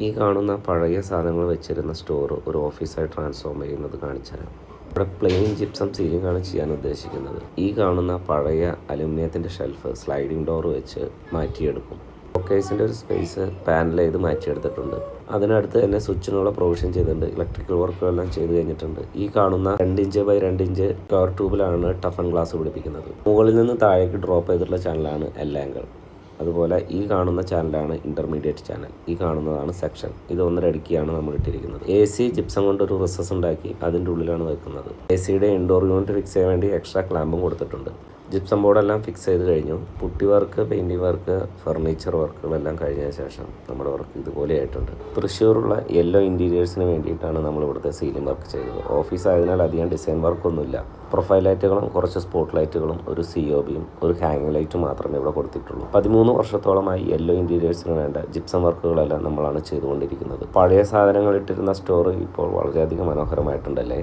ഈ കാണുന്ന പഴയ സാധനങ്ങൾ വെച്ചിരുന്ന സ്റ്റോർ ഒരു ഓഫീസായി ട്രാൻസ്ഫോം ചെയ്യുന്നത് കാണിച്ചുതരാം ഇവിടെ പ്ലെയിൻ ജിപ്സം സീലിംഗ് ആണ് ചെയ്യാൻ ഉദ്ദേശിക്കുന്നത്. ഈ കാണുന്ന പഴയ അലുമിനിയത്തിന്റെ ഷെൽഫ് സ്ലൈഡിംഗ് ഡോർ വെച്ച് മാറ്റിയെടുക്കും. ഷോക്കേസിന്റെ ഒരു സ്പേസ് പാനൽ ചെയ്ത് മാറ്റിയെടുത്തിട്ടുണ്ട്. അതിനടുത്ത് തന്നെ സ്വിച്ചിനുള്ള പ്രൊവിഷൻ ചെയ്തിട്ടുണ്ട്. ഇലക്ട്രിക്കൽ വർക്കുകളെല്ലാം ചെയ്ത് കഴിഞ്ഞിട്ടുണ്ട്. ഈ കാണുന്ന രണ്ട് ഇഞ്ച് ബൈ രണ്ട് ഇഞ്ച് കവർ ട്യൂബിലാണ് ടഫൻ ഗ്ലാസ് പിടിപ്പിക്കുന്നത്. മുകളിൽ നിന്ന് താഴേക്ക് ഡ്രോപ്പ് ചെയ്തിട്ടുള്ള ചാനലാണ് ആംഗിൾ അതുപോലെ ഈ കാണുന്ന ചാനലാണ് ഇന്റർമീഡിയറ്റ് ചാനൽ ഈ കാണുന്നതാണ് സെക്ഷൻ ഇത് ഒന്നര അടുക്കിയാണ് നമ്മൾ ഇട്ടിരിക്കുന്നത്. എ സി ജിപ്സം കൊണ്ട് ഒരു റിസസ് ഉണ്ടാക്കി അതിന്റെ ഉള്ളിലാണ് വെക്കുന്നത്. എ സിയുടെ ഇൻഡോർ യൂണിറ്റ് ഫിക്സ് ചെയ്യാൻ വേണ്ടി എക്സ്ട്രാ ക്ലാമ്പും കൊടുത്തിട്ടുണ്ട്. ജിപ്സം ബോർഡെല്ലാം ഫിക്സ് ചെയ്ത് കഴിഞ്ഞു. Putty work painting work furniture വർക്കുകളെല്ലാം കഴിഞ്ഞ ശേഷം നമ്മുടെ വർക്ക് ഇതുപോലെ ആയിട്ടുണ്ട്. തൃശ്ശൂറുള്ള യെല്ലോ ഇന്റീരിയേഴ്സിന് വേണ്ടിയിട്ടാണ് നമ്മൾ ഇവിടുത്തെ സീലിംഗ് വർക്ക് ചെയ്തത്. ഓഫീസ് ആയതിനാൽ അധികം ഡിസൈൻ വർക്കൊന്നുമില്ല പ്രൊഫൈൽ ലൈറ്റുകളും കുറച്ച് സ്പോട്ട് ലൈറ്റുകളും ഒരു സി ഒ ബിയും ഒരു ഹാങ്ങിങ് ലൈറ്റും മാത്രമേ ഇവിടെ കൊടുത്തിട്ടുള്ളൂ. പതിമൂന്ന് വർഷത്തോളമായി യെല്ലോ ഇന്റീരിയേഴ്സിന് വേണ്ട ജിപ്സം വർക്കുകളെല്ലാം നമ്മളാണ് ചെയ്തുകൊണ്ടിരിക്കുന്നത്. പഴയ സാധനങ്ങൾ ഇട്ടിരുന്ന സ്റ്റോർ ഇപ്പോൾ വളരെയധികം മനോഹരമായിട്ടുണ്ടല്ലേ